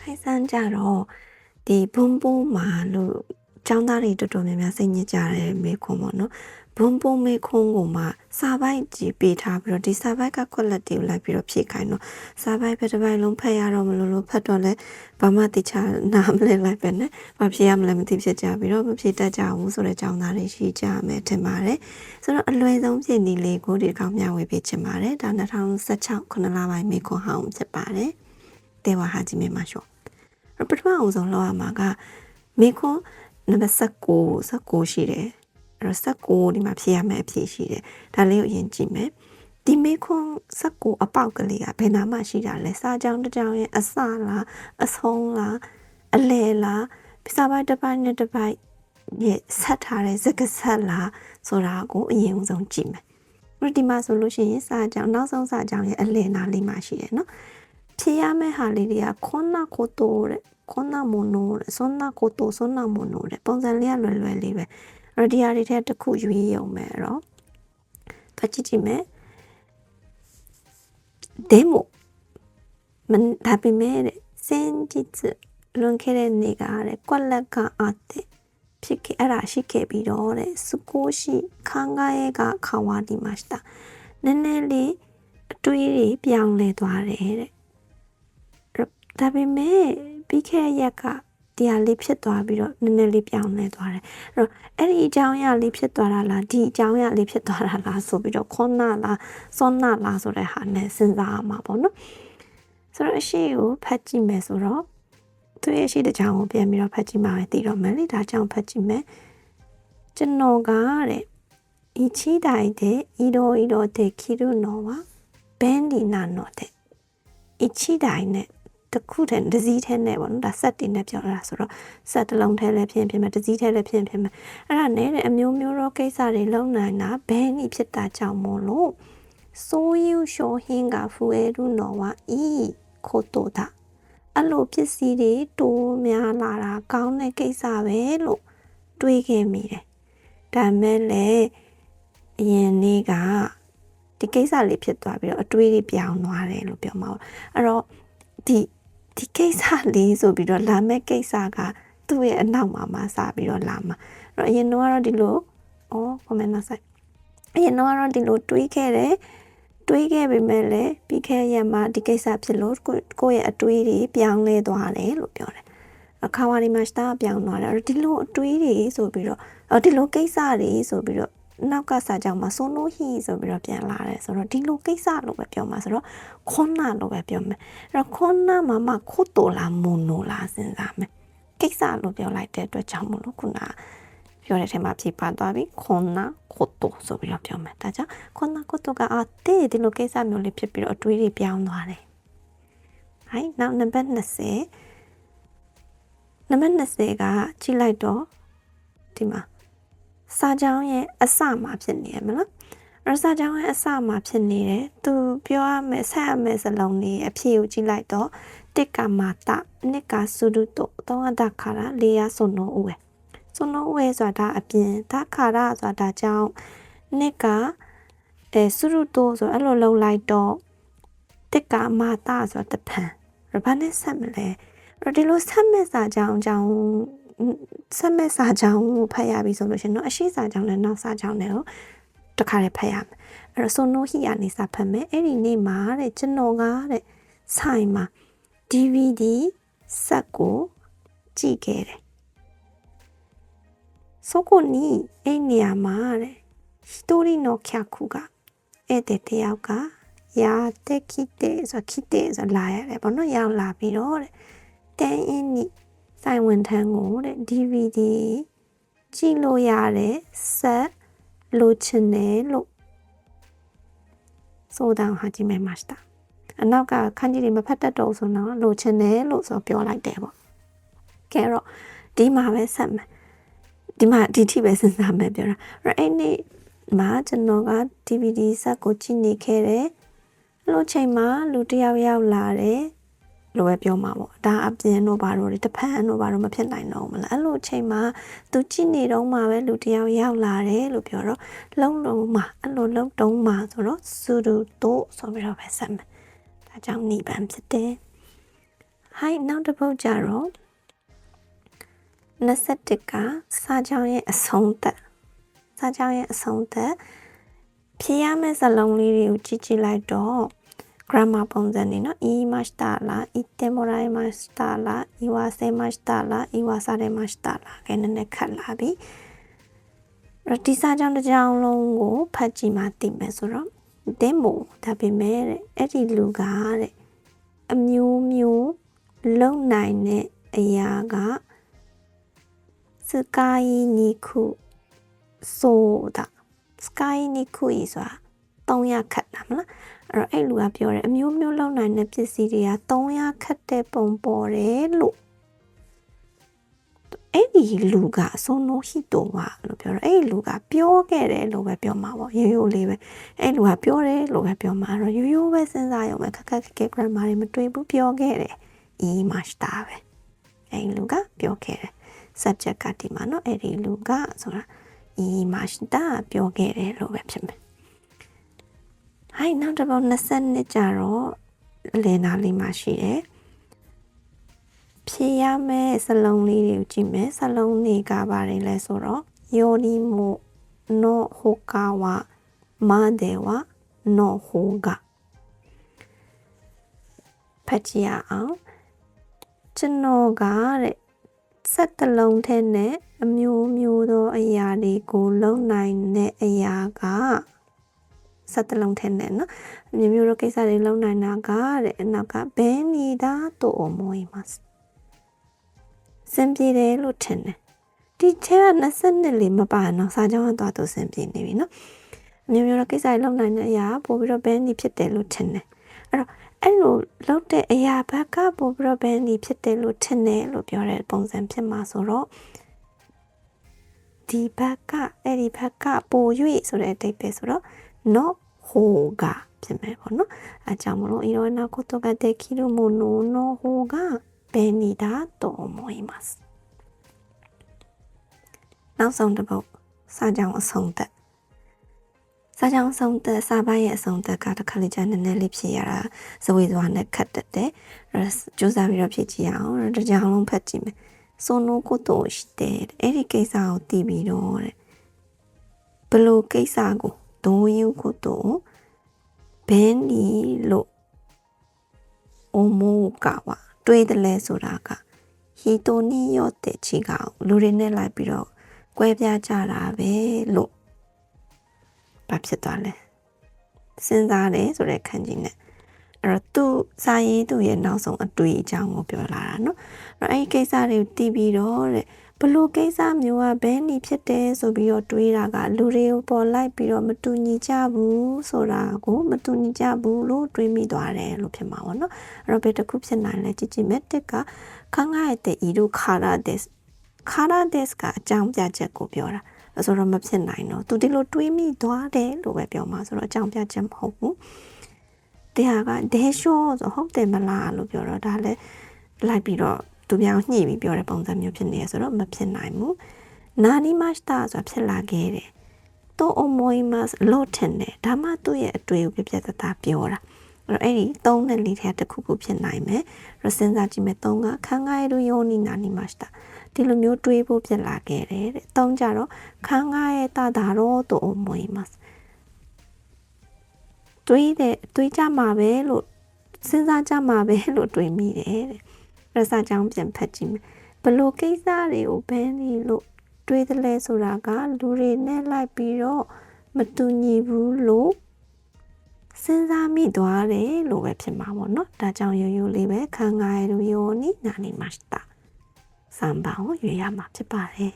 ထိုင်ဆန်းကြတော့ဒီဘုံဘုံမှာလို့ចောင်းသားတွေတော်တော်များများစိတ်ညစ်ကြတယ်မေခွန်ပေါ့နော်ဘုံဘုံမေခွန်ကိုမှစာပိုက်ကြည့်ပေးထားပြီးတော့ဒီစာပိုက်ကကွက်လက်တွေကိုလိုက်ပြီးတော့ဖြည့်ခိုင်းတော့စာပိုက်ပဲတစ်ပိုက်လုံးဖတ်ရတော့မလို့လို့ဖတ်တော့လဲဘာမှတိချနားမလဲလိုက်ပဲနဲ့ဘာဖြည့်ရမလဲမသိဖြစ်ကြပြီးတော့မဖြည့်တတ်ကြဘူးဆိုတဲ့ចောင်းသားတွေရှိကြမယ်ထင်ပါတယ်ဆိုတော့အလွယ်ဆုံးပြင်ဒီလေးကိုဒီကောင်မျှဝေပေးချင်ပါတယ်ဒါ2016ခုနှစ်လပိုင်းမေခွန်ဟောင်းဖြစ်ပါတယ် တေဝါဟာကြီးမေမှာရှော့ပထမအောင်ဆုံးလောက်ရမှာကမေခွန်နံပါတ်19 19ရှိတယ်အဲ့တော့19ဒီမှာဖြည့်ရမယ့်အဖြည့်ရှိတယ်ဒါလေးကိုအရင်ကြည့်မယ်ဒီမေခွန်19အပေါက်ကလေးကဘယ်နာမှရှိတာလဲစာကြောင်းတစ်ကြောင်းရဲ့အစလားအဆုံးလားအလယ်လားစာပိုက်တစ်ပိုက်နဲ့တစ်ပိုက်ရဲ့ဆက်ထားတဲ့စကားဆက်လားဆိုတာကိုအရင်ဆုံးကြည့်မယ်အဲ့ဒီမှာဆိုလို့ရှိရင်စာကြောင်းနောက်ဆုံးစာကြောင်းရဲ့အလယ်နာလေးမှာရှိတယ်နော် ဖြည့်ရမယ့်ဟာလေးတွေကခွန်နာကိုတိုးတဲ့こんなものそんなことそんなものတဲ့ပုံစံလေးကလွယ်လွယ်လေးပဲအဲ့ဒီဟာတွေထဲတစ်ခုရွေးရုံပဲအဲ့တော့ဖတ်ကြည့်ကြည့်မယ်でもမဒါပေမဲ့တဲ့先日လွန်ခဲ့တဲ့နေ့ကတဲ့ကွက်လက်ကあってဖြစ်ခဲ့အဲ့ဒါရှိခဲ့ပြီးတော့တဲ့少し考えが変わりましたနည်းနည်းလေးအတွေးတွေပြောင်းလဲသွားတယ်တဲ့ ဒါပေမဲ့ပြီးခဲ့တဲ့ရက်ကတရားလေးဖြစ်သွားပြီးတော့နည်းနည်းလေးပြောင်းလဲသွားတယ်အဲ့တော့အဲ့ဒီအကြောင်းအရာလေးဖြစ်သွားတာလားဒီအကြောင်းအရာလေးဖြစ်သွားတာလားဆိုပြီးတော့ခွန်နာလားစွန်နာလားဆိုတဲ့ဟာနဲ့စဉ်းစားရမှာပေါ့နော်ဆိုတော့အရှိကိုဖတ်ကြည့်မယ်ဆိုတော့သူရဲ့အရှိတစ်ချောင်းကိုပြန်ပြီးတော့ဖတ်ကြည့်မှာပဲသိတော့မယ်လေဒါကြောင့်ဖတ်ကြည့်မယ်ကျွန်တော်ကတဲ့ဤချီတိုင်တဲ့ဤတော်ဤတော်တဲ့ခိရုနောဝဘန်ဒီနာနောတဲ့ဤချီတိုင်နဲ့ တစ်ခုတည်းတစ်စည်းတည်းနဲ့ပေါ့နော်ဒါဆက်တင်နဲ့ပြောတာဆိုတော့ဆက်တစ်လုံးတည်းလည်းဖြစ်ဖြစ်မယ်တစ်စည်းတည်းလည်းဖြစ်ဖြစ်မယ်အဲ့ဒါနဲ့တဲ့အမျိုးမျိုးသောကိစ္စတွေလုံးနိုင်တာဘယ်နည်းဖြစ်တာကြောင့်မို့လို့ဆိုယူရှောဟင်းကဖူအဲရူနော်ဝါဤခိုတိုတာအဲ့လိုပစ္စည်းတွေတိုးများလာတာကောင်းတဲ့ကိစ္စပဲလို့တွေးခဲ့မိတယ်ဒါမဲ့လည်းအရင်နေ့ကဒီကိစ္စလေးဖြစ်သွားပြီးတော့အတွေးတွေပြောင်းသွားတယ်လို့ပြောမှာပေါ့အဲ့တော့ဒီ ဒီကိစ္စလေးဆိုပြီးတော့လာမဲ့ကိစ္စကသူ့ရဲ့အနောက်မှာမှစပြီးတော့လာမှာအဲ့တော့အရင်တော့ဒီလိုအော် comment နောက်ဆိုင်အရင်တော့ဒီလိုတွေးခဲ့တယ်တွေးခဲ့ပေမဲ့လည်းပြီးခဲ့ရမှာဒီကိစ္စဖြစ်လို့ကိုယ့်ရဲ့အတွေးတွေပြောင်းလဲသွားတယ်လို့ပြောတယ်အခါဝါဒီမှာစတာပြောင်းသွားတယ်ဒီလိုအတွေးတွေဆိုပြီးတော့ဒီလိုကိစ္စတွေဆိုပြီးတော့ နောက်ကစာကြောင့်မှာဆိုနိုဟီဆိုပြီးတော့ပြန်လာတယ်ဆိုတော့ဒီလိုကိစ္စလို့ပဲပြောမှာဆိုတော့ခွန်နာလို့ပဲပြောမယ်အဲ့တော့ခွန်နာမှာမှခုတ်တိုလာမွန်နိုလာစဉ်းစားမယ်ကိစ္စလို့ပြောလိုက်တဲ့အတွက်ကြောင့်မလို့ခုနပြောတဲ့အချိန်မှာဖြေပါသွားပြီခွန်နာခုတ်တိုဆိုပြီးတော့ပြောမယ်ဒါကြောင့်ခွန်နာခုတ်တိုကအတေးဒီလိုကိစ္စမျိုးလေးဖြစ်ပြီးတော့အတွေးတွေပြောင်းသွားတယ်ဟိုင်းနောက်နံပါတ်20နံပါတ်20ကကြည့်လိုက်တော့ဒီမှာ စာကြောင်းရဲ့အစမှာဖြစ်နေရမလားရစာကြောင်းရဲ့အစမှာဖြစ်နေတယ်သူပြောရမယ်ဆက်ရမယ်စလုံးလေးအဖြစ်ကိုကြည့်လိုက်တော့တစ်ကမာတာနှစ်ကဆူရုတိုတောင်းအတာခါရာလေးရဆွနိုဦးဝဲဆွနိုဦးဝဲဆိုတာအပြင်ဒါခါရာဆိုတာကြောင့်နှစ်ကအဲဆူရုတိုဆိုအဲ့လိုလုံးလိုက်တော့တစ်ကမာတာဆိုတာတဖန်ဘာနဲ့ဆက်မလဲဒီလိုဆက်မဲ့စာကြောင်းကြောင်း ဆက်မဲ့စာကြောင်းကိုဖတ်ရပြီဆိုလို့ရှင်เนาะအရှိစာကြောင်းနဲ့နောက်စာကြောင်းနဲ့ကိုတခါတည်းဖတ်ရမယ်အဲ့တော့ဆိုနိုဟီကနေစာဖတ်မယ်အဲ့ဒီနေ့မှာတဲ့ကျွန်တော်ကတဲ့ဆိုင်မှာ DVD ဆက်ကိုကြည့်ခဲ့တယ်そこにအဲ့နေရာမှာတဲ့一人の客がဧည့်သည်တယောက်ကရာတက်ခိတဲ့ဆိုခိတဲ့ဆိုလာရတယ်ပေါ့နော်ရောက်လာပြီးတော့တဲ့တန်အင်းနီ စိုင်ဝန်ထမ်းကိုတဲ့ DVD ကြည့်လို့ရတယ်ဆက်လိုချင်တယ်လို့ဆိုတာဟာကြည့်မိမှာစတာအနောက်ကခန်းကြီးတွေမဖတ်တတ်တော့ဆိုတော့လိုချင်တယ်လို့ဆိုပြောလိုက်တယ်ပေါ့ကဲတော့ဒီမှာပဲဆက်မယ်ဒီမှာဒီထိပဲစဉ်းစားမယ်ပြောတာအဲ့နေ့မှာကျွန်တော်က DVD ဆက်ကိုကြည့်နေခဲ့တယ်အဲ့လိုချိန်မှာလူတစ်ယောက်ရောက်လာတယ် လို့ပဲပြောမှာပေါ့ဒါအပြင်တို့ဘာလို့တဖန်တို့ဘာလို့မဖြစ်နိုင်တော့မလားအဲ့လိုအချိန်မှာသူကြည့်နေတော့မှပဲလူတယောက်ရောက်လာတယ်လို့ပြောတော့လုံးလုံးမှာအဲ့လိုလုံးတုံးမှာဆိုတော့စူဒူတိုဆိုပြီးတော့ပဲဆက်မယ်ဒါကြောင့်နိဗ္ဗာန်ဖြစ်တယ်ဟဟိုင်းနောက်တစ်ပုတ်ကြတော့21ကစာကြောင်းရဲ့အဆုံးသက်စာကြောင်းရဲ့အဆုံးသက်ဖြေရမယ့်စလုံးလေးတွေကိုကြည့်ကြည့်လိုက်တော့ grammar ပုံစံတွေเนาะ imashita လား itemoraimashita လား iwasemashita လား iwasademashita လားခဲနည်းနည်းခက်လာပြီဒီစာကြောင့်တစ်ကြောင်လုံးကိုဖတ်ကြည့်မှသိမယ်ဆိုတော့ဒင်းမို့ဒါပေမဲ့တဲ့အဲ့ဒီလူကတဲ့အမျိုးမျိုးလုံနိုင်တဲ့အရာကစကိုင်းနီခုဆိုတာစကိုင်းနီခု ਈ ဆိုတာ 300ခတ်တာမလားအဲ့တော့အဲ့လူကပြောတယ်အမျိုးမျိုးလောက်နိုင်တဲ့ပစ္စည်းတွေက300ခတ်တဲ့ပုံပေါ်တယ်လို့အဲ့ဒီလူကဆိုနိုဟီတိုဝါလို့ပြောတော့အဲ့လူကပြောခဲ့တယ်လို့ပဲပြောမှာပေါ့ရိုးရိုးလေးပဲအဲ့လူကပြောတယ်လို့ပဲပြောမှာတော့ရိုးရိုးပဲစဉ်းစားရုံပဲခက်ခက်ခက်ခက် grammar တွေမတွေ့ဘူးပြောခဲ့တယ်အီမတ်တာပဲအဲ့လူကပြောခဲ့တယ် subject ကဒီမှာเนาะအဲ့ဒီလူကဆိုတာအီမတ်တာပြောခဲ့တယ်လို့ပဲဖြစ်မယ် ဟိုင်းနောက်တစ်ပုတ်20နှစ်ကြာတော့လေနာလေးမှာရှိတယ်ဖြေရမယ့်စလုံးလေးတွေကိုကြည့်မယ်စလုံးတွေကပါတယ်လဲဆိုတော့ယောနီမိုနောဟိုကာဝမာဒေဝနောဟိုဂဖတ်ကြည့်အောင်ကျွန်တော်ကတဲ့စက်တလုံးထဲနဲ့အမျိုးမျိုးသောအရာတွေကိုလုံနိုင်တဲ့အရာက 17လုံးထဲနဲ့နော်မျိုးမျိုးတော့ကိစ္စတွေလုံးနိုင်တာကတဲ့အနောက်ကဘယ်မိသားတို့အမွေမှာစင်ပြေတယ်လို့ထင်တယ်ဒီချဲက22လေးမပါတော့စာကြောင်းကတော့သူစင်ပြေနေပြီနော်မျိုးမျိုးတော့ကိစ္စတွေလုံးနိုင်တဲ့အရာပို့ပြီးတော့ဘယ်မိဖြစ်တယ်လို့ထင်တယ်အဲ့တော့အဲ့လိုလောက်တဲ့အရာဘက်ကပို့ပြီးတော့ဘယ်နေဖြစ်တယ်လို့ထင်တယ်လို့ပြောတဲ့ပုံစံဖြစ်မှာဆိုတော့ဒီဘက်ကအဲ့ဒီဘက်ကပို့၍ဆိုတဲ့အတိတ်ပဲဆိုတော့ の方が、つまりこの、あちゃもろいろんなことができるものの方が便利だと思います。なおさんでも、さあちゃんはそんで。サジャンソンでサバイエソンでガードカリジャンネリピアラ、サウィズワンでカッテで、ジョザビロピチアン、ジャンロンパチメ、そのことをして、エリケイサーをティビロー、ブローケイサーゴ。ဆိုနိုကိုတိုရှိတယ်အဲ့ဒီကိစ္စကိုသိပြီးတော့တဲ့ဘလို့ကိစ္စကိုどういうことを便利လို့思うかはတွေးတယ်လဲဆိုတာကဟီတိုနီယောတဲ့ချီကလူတွေနဲ့လိုက်ပြီးတော့ကွဲပြားကြတာပဲလို့ဘာဖြစ်သွားလဲစဉ်းစားတယ်ဆိုတဲ့ခံကြီးနဲ့အဲ့တော့သူစာရေးသူရဲ့နောက်ဆုံးအတွေ့အကြောင်းကိုပြောလာတာเนาะအဲ့အဲ့ဒီကိစ္စတွေကိုတီးပြီးတော့တဲ့ ဘလို့ကိစ္စမျိုးကဘယ်နည်းဖြစ်တယ်ဆိုပြီးတော့တွေးတာကလူတွေကိုပေါ်လိုက်ပြီးတော့မတူညီကြဘူးဆိုတာကိုမတူညီကြဘူးလို့တွေးမိသွားတယ်လို့ဖြစ်မှာပေါ့နော်အဲ့တော့ဘယ်တစ်ခုဖြစ်နိုင်လဲကြည့်ကြည့်မယ်တစ်ကခန်းငါရဲ့တဲ့ဤတို့ခါရဒက်ခါရဒက်ကအကြောင်းပြချက်ကိုပြောတာဆိုတော့မဖြစ်နိုင်တော့သူဒီလိုတွေးမိသွားတယ်လို့ပဲပြောမှာဆိုတော့အကြောင်းပြချက်မဟုတ်ဘူးတရားကဒဲရှောဆိုဟုတ်တယ်မလားလို့ပြောတော့ဒါလည်းလိုက်ပြီးတော့ သူပြောင်းညှိပြီးပြောတဲ့ပုံစံမျိုးဖြစ်နေရဆိုတော့မဖြစ်နိုင်ဘူးနာနီမတ်တာဆိုတာဖြစ်လာခဲ့တယ်တော့အမွိမတ်လို့ထင်တယ်ဒါမှသူ့ရဲ့အတွေ့အကြုံပြပြတသားပြောတာအဲ့တော့အဲ့ဒီ၃နဲ့၄ထဲတစ်ခုခုဖြစ်နိုင်မယ်ရစဉ်းစားကြည့်မယ်၃ကခန်းငါရယောနီနာနီမတ်တာဒီလိုမျိုးတွေးဖို့ဖြစ်လာခဲ့တယ်တဲ့၃ကြတော့ခန်းငါရဲ့တာတာတော့တော့အမွိမတ်တွေးတဲ့တွေးကြမှာပဲလို့စဉ်းစားကြမှာပဲလို့တွေးမိတယ်တဲ့ အစကြောင်းပြန်ဖတ်ကြည့်မယ်ဘလို့ကိစ္စတွေကိုဘယ်နည်းလို့တွေးတယ်လဲဆိုတာကလူတွေနဲ့လိုက်ပြီးတော့မတူညီဘူးလို့စဉ်းစားမိသွားတယ်လို့ပဲဖြစ်မှာပေါ့နော်ဒါကြောင့်ရိုးရိုးလေးပဲခံငါရရိုးနီးနာနေမှာစတာစံပါကိုရွေးရမှာဖြစ်ပါတယ်